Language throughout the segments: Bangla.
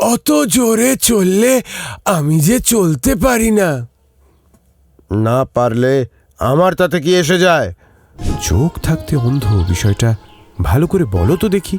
অত জোরে চললে আমি যে চলতে পারি না। না পারলে আমার তাতে কি এসে যায়? চোখ থাকতে অন্ধ বিষয়টা। ভালো করে বলো তো দেখি।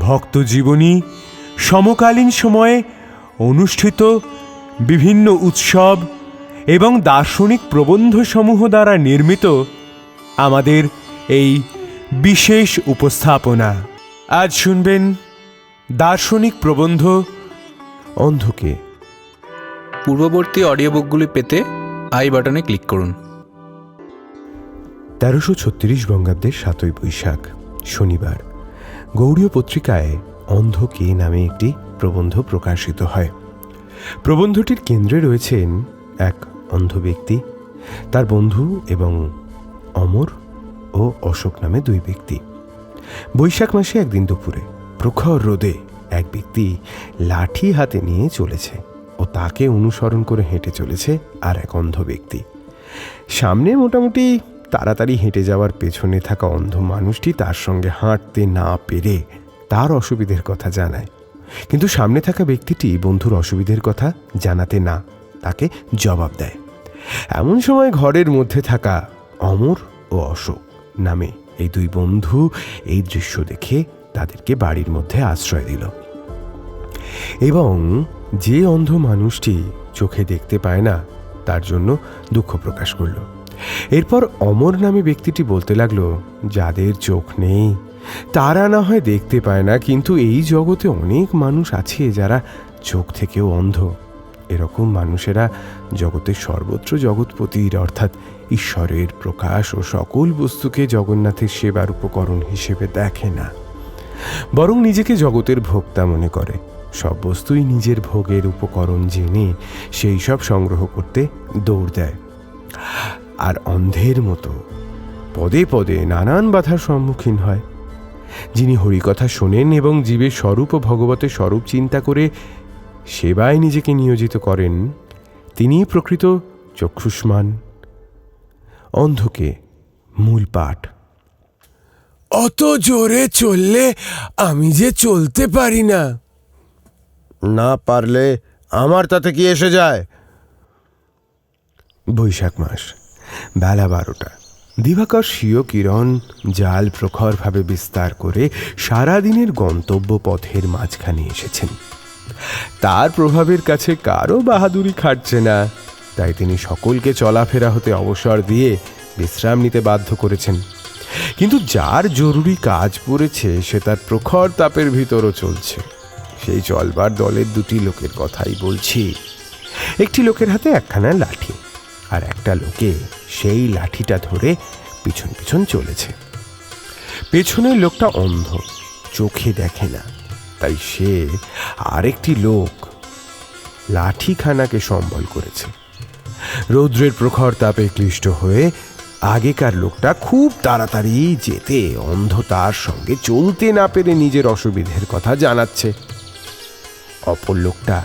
ভক্তজীবনী সমকালীন সময়ে অনুষ্ঠিত বিভিন্ন উৎসব এবং দার্শনিক প্রবন্ধসমূহ দ্বারা নির্মিত আমাদের এই বিশেষ উপস্থাপনা। আজ শুনবেন দার্শনিক প্রবন্ধ অন্ধকে। পূর্ববর্তী অডিও বুকগুলি পেতে আই বাটনে ক্লিক করুন। তেরোশো ছত্রিশ বঙ্গাব্দের সাতই বৈশাখ শনিবার। গৌড়ীয় পত্রিকায় অন্ধ কে নামে একটি প্রবন্ধ প্রকাশিত হয়। প্রবন্ধটির কেন্দ্রে রয়েছেন এক অন্ধ ব্যক্তি, তার বন্ধু এবং অমর ও অশোক নামে দুই ব্যক্তি। বৈশাখ মাসে একদিন দুপুরে প্রখর রোদে এক ব্যক্তি লাঠি হাতে নিয়ে চলেছে ও তাকে অনুসরণ করে হেঁটে চলেছে আর এক অন্ধ ব্যক্তি। সামনে মোটামুটি তাড়াতাড়ি হেঁটে যাওয়ার পেছনে থাকা অন্ধ মানুষটি তার সঙ্গে হাঁটতে না পেরে তার অসুবিধের কথা জানায়। কিন্তু সামনে থাকা ব্যক্তিটি বন্ধুর অসুবিধের কথা জানাতে না, তাকে জবাব দেয়। এমন সময় ঘরের মধ্যে থাকা অমর ও অশোক নামে এই দুই বন্ধু এই দৃশ্য দেখে তাদেরকে বাড়ির মধ্যে আশ্রয় দিল। এবং যে অন্ধ মানুষটি চোখে দেখতে পায় না, তার জন্য দুঃখ প্রকাশ করল। এরপর অমর নামে ব্যক্তিটি বলতে লাগল, যাদের চোখ নেই, তারা না হয় দেখতে পায় না, কিন্তু এই জগতে অনেক মানুষ আছে যারা চোখ থেকেও অন্ধ। এরকম মানুষেরা জগতের সর্বত্র জগৎপতির, অর্থাৎ ঈশ্বরের প্রকাশ ও সকল বস্তুকে জগন্নাথের সেবার উপকরণ হিসেবে দেখে না। বরং নিজেকে জগতের ভোক্তা মনে করে। সব বস্তুই নিজের ভোগের উপকরণ জেনে সেই সব সংগ্রহ করতে দৌড় দেয়। আর অন্ধের মতো। পদে পদে নানান বাধার সম্মুখীন হয়। যিনি হরিকথা শোনেন এবং জীবের স্বরূপ ও ভগবতের স্বরূপ চিন্তা করে সেবায় নিজেকে নিয়োজিত করেন তিনি প্রকৃত চক্ষুষ্মান। অন্ধকে মূল পাঠ। অত জোরে চললে আমি যে চলতে পারি না। না পারলে আমার তাতে কি এসে যায়? বৈশাখ মাস। বেলা বারোটা। দিবাকর স্বীয় কিরণ জাল প্রখরভাবে বিস্তার করে সারাদিনের গন্তব্য পথের মাঝখানে এসেছেন। তার প্রভাবের কাছে কারও বাহাদুরি খাটছে না। তাই তিনি সকলকে চলাফেরা হতে অবসর দিয়ে বিশ্রাম নিতে বাধ্য করেছেন। কিন্তু যার জরুরি কাজ পড়েছে, সে তার প্রখর তাপের ভিতরও চলছে। সেই চলবার দলের দুটি লোকের কথাই বলছি। একটি লোকের হাতে একখানা লাঠি আর একটা লোকে সেই লাঠিটা ধরে পিছন পিছন চলেছে। পেছনের লোকটা অন্ধ, চোখে দেখে না, তাই সে আরেকটি লোক লাঠিখানাকে সম্বল করেছে। রৌদ্রের প্রখর তাপে ক্লিষ্ট হয়ে আগেকার লোকটা খুব তাড়াতাড়ি যেতে অন্ধ তার সঙ্গে চলতে না পেরে নিজের অসুবিধের কথা জানাচ্ছে। অপর লোকটা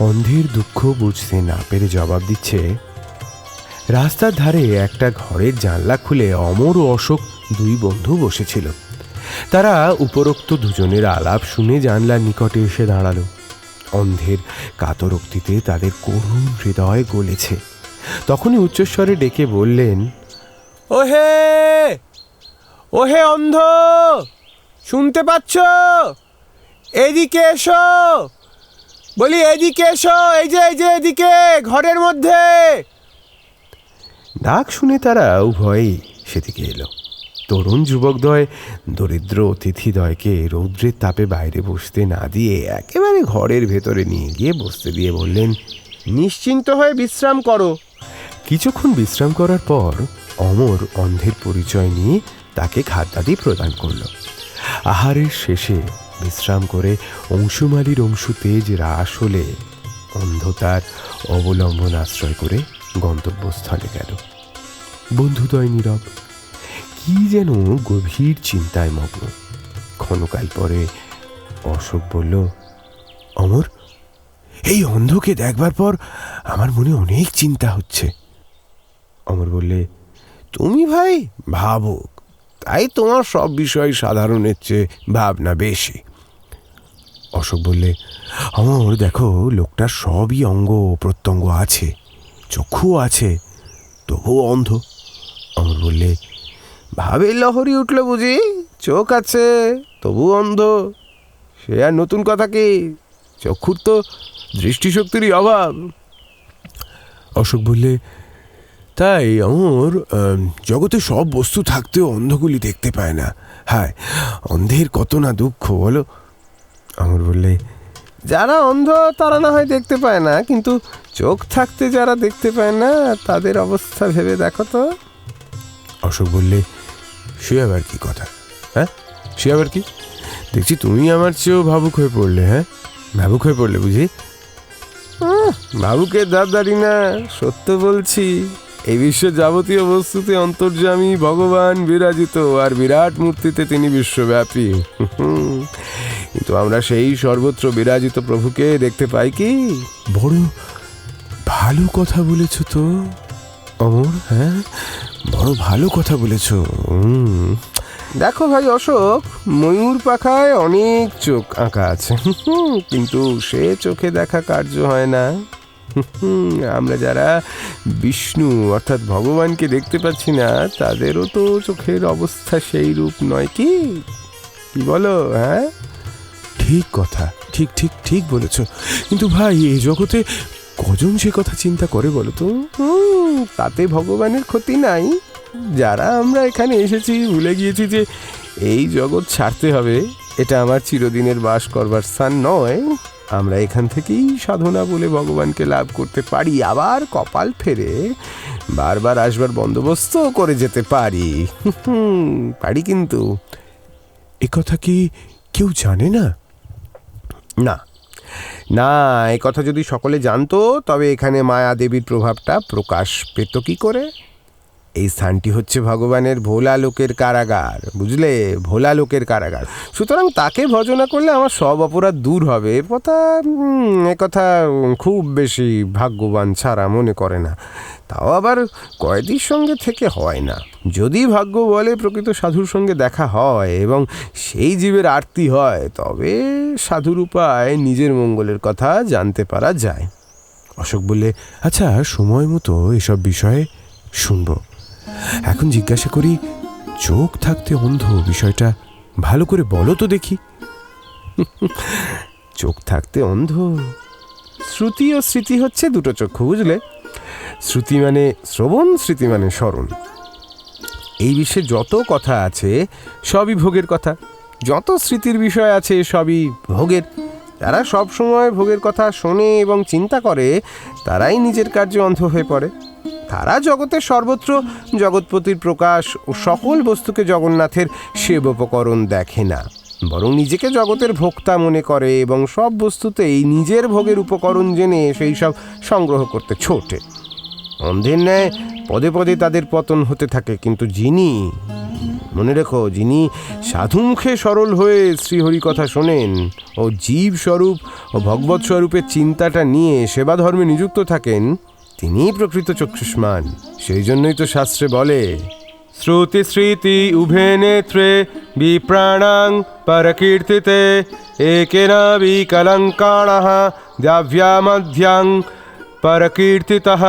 অন্ধের দুঃখ বুঝতে না পেরে জবাব দিচ্ছে রাস্তার ধারে একটা ঘরের জানলা খুলে অমর ও অশোক দুই বন্ধু বসেছিল। তারা উপরোক্ত দুজনের আলাপ শুনে জানলার নিকটে এসে দাঁড়াল। অন্ধের কাতরোক্তিতে তাদের করুণ হৃদয় গলেছে। তখনই উচ্চস্বরে ডেকে বললেন, ওহে ওহে অন্ধ, শুনতে পাচ্ছ? এদিকে এসো। বলি, এদিকে এসো, এই যে এই যে, এদিকে, ঘরের মধ্যে। ডাক শুনে তারা উভয়ই সেদিকে এলো। তরুণ যুবকদ্বয় দরিদ্র অতিথিদ্বয়কে রৌদ্রের তাপে বাইরে বসতে না দিয়ে একেবারে ঘরের ভেতরে নিয়ে গিয়ে বসতে দিয়ে বললেন নিশ্চিন্ত হয়ে বিশ্রাম করো। কিছুক্ষণ বিশ্রাম করার পর অমর অন্ধের পরিচয় নিয়ে তাকে খাদ্যাদি প্রদান করল। আহারের শেষে বিশ্রাম করে অংশুমালির অংশু তেজ হ্রাস হলে অন্ধতার অবলম্বন আশ্রয় করে গন্তব্যস্থলে গেল। বন্ধুদ্বয় নীরব। কি যেন গভীর চিন্তায় মগ্ন। ক্ষণকাল পরে অশোক বলল, অমর, এই অন্ধকে দেখবার পর আমার মনে অনেক চিন্তা হচ্ছে। অমর বললে, তুমি ভাই ভাবুক, তাই তোমার সব বিষয় সাধারণের চেয়ে ভাবনা বেশি। অশোক বললে, অমর, দেখো, লোকটার সবই অঙ্গ প্রত্যঙ্গ আছে চক্ষু আছে, তবুও অন্ধ। অমর বললে ভাবের লহরি উঠল বুঝি? চোখ আছে তবু অন্ধ। সে আর নতুন কথা কি? চক্ষুর তো দৃষ্টিশক্তিরই অভাব। অশোক বললে, তাই অমর জগতে সব বস্তু থাকতেও অন্ধগুলি দেখতে পায় না। হায়, অন্ধের কত না দুঃখ, বলো? অমর বললে, যারা অন্ধ, তারা না হয় দেখতে পায় না, কিন্তু চোখ থাকতে যারা দেখতে পায় না, তাদের অবস্থা ভেবে দেখো তো। অশোক বললে সে আবার কি কথা? হ্যাঁ? সে আবার কি? দেখছি তুমি আমার চেয়েও ভাবুক হয়ে পড়লে হ্যাঁ? ভাবুক হয়ে পড়লে বুঝি? বাবুকে দাদারি না সত্য বলছি এই বিশ্বের যাবতীয় বস্তুতে অন্তর্যামী ভগবান বিরাজিত আর বিরাট মূর্তিতে তিনি বিশ্বব্যাপী। হুম। কিন্তু আমরা সেই সর্বত্র বিরাজিত প্রভুকে দেখতে পাই কি? বড় ভালো কথা বলেছ তো অমর হ্যাঁ? বড় ভালো কথা বলেছ। দেখো ভাই অশোক, ময়ূর পাখায় অনেক চোখ আঁকা আছে। কিন্তু সে চোখে দেখা কার্য হয় না। আমরা যারা বিষ্ণু অর্থাৎ ভগবানকে দেখতে পাচ্ছি না, তাদেরও তো চোখের অবস্থা সেই রূপ নয় কি? কি বলো হ্যাঁ? ঠিক কথা, ঠিক ঠিক ঠিক বলেছ। কিন্তু ভাই এই জগতে কজন সে কথা চিন্তা করে বলো তো? তাতে ভগবানের ক্ষতি নাই। যারা আমরা এখানে এসেছি, ভুলে গিয়েছি যে এই জগৎ ছাড়তে হবে। এটা আমার চিরদিনের বাস করবার স্থান নয়। আমরা এখান থেকেই সাধনা বলে ভগবানকে লাভ করতে পারি। আবার কপাল ফেরে বারবার আসবার বন্দোবস্ত করে যেতে পারি। পারি কিন্তু। এ কথা কি কেউ জানে না? না না, এ কথা যদি সকলে জানতো, তবে এখানে মায়া দেবীর প্রভাবটা প্রকাশ পেত কি করে? এই স্থানটি হচ্ছে ভগবানের ভোলা লোকের কারাগার, বুঝলে? ভোলা লোকের কারাগার। সুতরাং তাকে ভজনা করলে আমার সব অপরাধ দূর হবে। এ কথা এ কথা খুব বেশি ভাগ্যবান ছাড়া মনে করে না। তাও আবার কয়েদির সঙ্গে থেকে হয় না। যদি ভাগ্য বলে প্রকৃত সাধুর সঙ্গে দেখা হয় এবং সেই জীবের আরতি হয়, তবে সাধুর উপায় নিজের মঙ্গলের কথা জানতে পারা যায়। অশোক বললে আচ্ছা সময় মতো এসব বিষয়ে শুনব। এখন জিজ্ঞাসা করি, চোখ থাকতে অন্ধ বিষয়টা, ভালো করে বলো তো দেখি। চোখ থাকতে অন্ধ? শ্রুতি ও স্মৃতি হচ্ছে দুটো চক্ষু, বুঝলে? শ্রুতি মানে শ্রবণ, স্মৃতি মানে স্মরণ। এই বিশ্বে যত কথা আছে, সবই ভোগের কথা। যত স্মৃতির বিষয় আছে, সবই ভোগের। যারা সব সময় ভোগের কথা শোনে এবং চিন্তা করে, তারাই নিজের কার্যে অন্ধ হয়ে পড়ে। তারা জগতের সর্বত্র, জগৎপতির প্রকাশ ও সকল বস্তুকে জগন্নাথের সেবোপকরণ দেখে না। বরং নিজেকে জগতের ভোক্তা মনে করে এবং সব বস্তুতেই নিজের ভোগের উপকরণ জেনে সেই সব সংগ্রহ করতে ছোটে। অন্ধের ন্যায় পদে পদে তাদের পতন হতে থাকে, কিন্তু যিনি, মনে রেখো, যিনি সাধুমুখে সরল হয়ে শ্রীহরি কথা শোনেন ও জীব স্বরূপ ও ভগবৎ স্বরূপের চিন্তাটা নিয়ে সেবা ধর্মে নিযুক্ত থাকেন তিনিই প্রকৃত চক্ষুষ্মান। সেই জন্যই তো শাস্ত্রে বলে, শ্রুতি স্মৃতি উভে নেত্রে বিপ্রাণাং পরকীর্তিতে একেন বিকলঙ্কাণ দ্যাভ্যা মধ্যাং পরকীর্তিতঃ।